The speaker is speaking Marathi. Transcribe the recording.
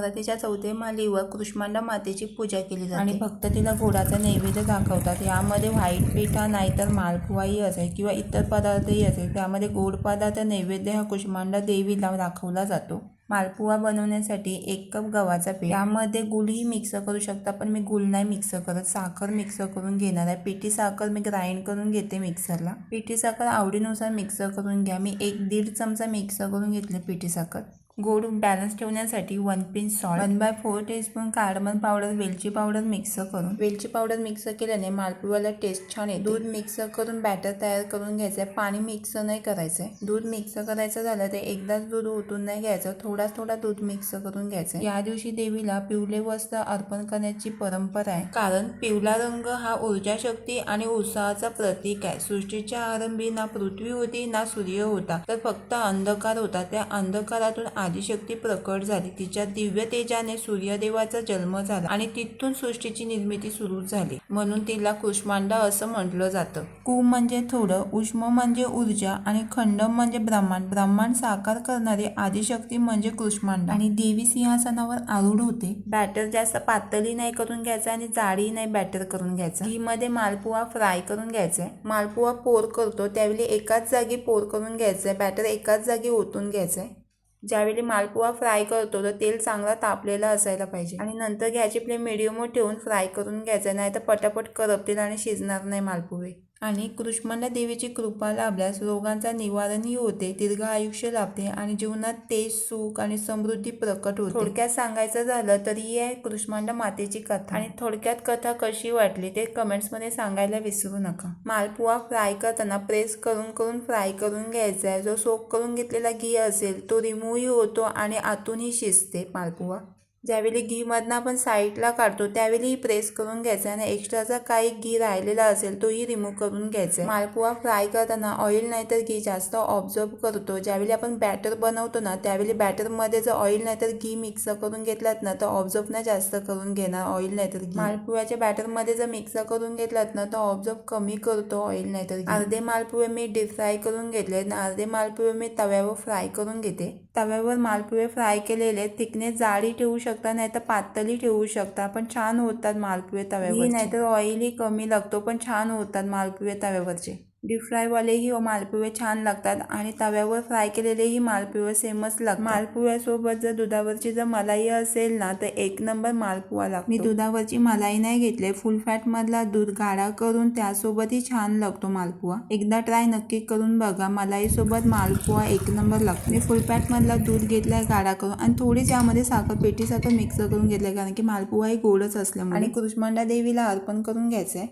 नवरात्रीच्या चौथे मालीवर कृष्मांडा मातेची पूजा केली जाते. आणि भक्त तिला गोडाचा नैवेद्य दाखवतात. यामध्ये व्हाईट पिठा नाहीतर मालपुवाही असेल किंवा इतर पदार्थही असेल त्यामध्ये गोड पदार्थ नैवेद्य हा कुष्मांडा देवीला दाखवला जातो. मालपुवा बनवण्यासाठी एक कप गव्हाचा पीठ. यामध्ये गुळही मिक्स करू शकता पण मी गुळ नाही मिक्स करत. साखर मिक्स करून घेणार आहे. पिठी साखर मी ग्राइंड करून घेते मिक्सरला पिठी साखर आवडीनुसार मिक्स करून घ्या. मी एक दीड चमचा मिक्स करून घेतले पिठी साखर. गोड बॅलन्स ठेवण्यासाठी one pinch salt one by four teaspoon cardamom powder वेलची पावडर मिक्स करून. वेलची पावडर मिक्स केल्याने मालपुवाला टेस्ट छान येते. दूध मिक्स करून बॅटर तयार करून घ्यायचं आहे पाणी मिक्स नाही करायचं आहे दूध मिक्स करायचं झालं तर एकदाच दूध ओतून नाही घ्यायचं. थोडा थोडा दूध मिक्स करून घ्यायचं या दिवशी देवीला पिवळे वस्त्र अर्पण करण्याची परंपरा आहे. कारण पिवळा रंग हा ऊर्जा शक्ती आणि उत्साहाचा प्रतीक आहे. सृष्टीच्या आरंभी ना पृथ्वी होती ना सूर्य होता तर फक्त अंधकार होता. त्या अंधकारातून आदिशक्ती प्रकट झाली. तिच्या दिव्य तेजाने सूर्यदेवाचा जन्म झाला आणि तिथून सृष्टीची निर्मिती सुरू झाली. म्हणून तिला कुष्मांडा असं म्हटलं जातं. कु म्हणजे थोडं उष्म म्हणजे ऊर्जा आणि खंड म्हणजे ब्रह्मांड. ब्रह्मांड साकार करणारी आदिशक्ती म्हणजे कुष्मांडा. आणि देवी सिंहासनावर आरूढ होते. बॅटर जास्त पातळी नाही करून घ्यायचं आणि जाडी नाही बॅटर करून घ्यायचं. घी मध्ये मालपुवा फ्राय करून घ्यायचा आहे. मालपुवा पोर करतो त्यावेळी एकाच जागी पोर करून घ्यायचा आहे. बॅटर एकाच जागी ओतून घ्यायचं आहे. ज्यावेळी मालपुवा फ्राय करतो तर तेल चांगला तापलेलं असायला पाहिजे. आणि नंतर घ्यायची फ्लेम मिडियमवर ठेवून फ्राय करून घ्यायचं नाही तर पटापट करपतील आणि शिजणार नाही मालपुवे. आणि कृष्णाला देवीची कृपा लाभल्यास रोगांचा निवारणही होते दीर्घ आयुष्य लाभते आणि जीवनात तेज सुख आणि समृद्धी प्रकट होते. थोडक्यात सांगायचं झालं तर ही आहे कृष्मांडा मातेची कथा. आणि थोडक्यात कथा कशी वाटली ते कमेंट्समध्ये सांगायला विसरू नका. मालपुवा फ्राय करताना प्रेस करून करून फ्राय करून घ्यायचा आहे. जो सोक करून घेतलेला घी असेल तो रिमूव्हही होतो आणि आतूनही शिजते मालपुवा. ज्यावेळी घीमधनं आपण साईडला काढतो त्यावेळी प्रेस करून घ्यायचं आणि एक्स्ट्राचा काही घी राहिलेला असेल तोही रिमूव्ह करून घ्यायचा. मालपुवा फ्राय करताना ऑइल नाही तर घी जास्त ऑब्झर्व करतो. ज्यावेळी आपण बॅटर बनवतो ना त्यावेळी बॅटरमध्ये जर ऑइल नाही तर घी मिक्स करून घेतलात ना तर ऑब्झर्व ना जास्त करून घेणार ऑइल नाही तर मालपुव्याच्या बॅटरमध्ये जर मिक्स करून घेतलात ना तर ऑब्झर्व कमी करतो ऑइल नाही तर अर्धे मालपुवे मी डीप फ्राय करून घेतले आणि अर्धे मालपुवे मी तव्यावर फ्राय करून घेते. तव्यावर मालपुवे फ्राय केलेले थिकनेस जाळी ठेवू शकतो नाही तर पातळी ठेवू शकता. पण छान होतात मालपुवे तव्यावर नाही तर कमी लागतो पण छान होतात मालपुवे तव्यावरचे. डीप फ्रायवालेही मालपुवे छान लागतात आणि तव्यावर फ्राय केलेलेही मालपुवे सेमच लागतात. मालपुव्यासोबत जर दुधावरची जर मलाई असेल ना तर एक नंबर मालपुवा लागतो. मी दुधावरची मलाई नाही घेतले. फुल फॅट मधला दूध गाढा करून त्यासोबतही छान लागतो मालपुवा. एकदा ट्राय नक्की करून बघा. मलाई सोबत मालपुवा एक नंबर लागतो. मी फुल फॅट मधला दूध घेतलाय गाढा करून आणि थोडी त्यामध्ये साखर पेटी साखर मिक्स करून घेतलंय कारण की मालपुवा ही गोडच असल्यामुळे. आणि कृष्मांडा देवीला अर्पण करून घ्यायचंय.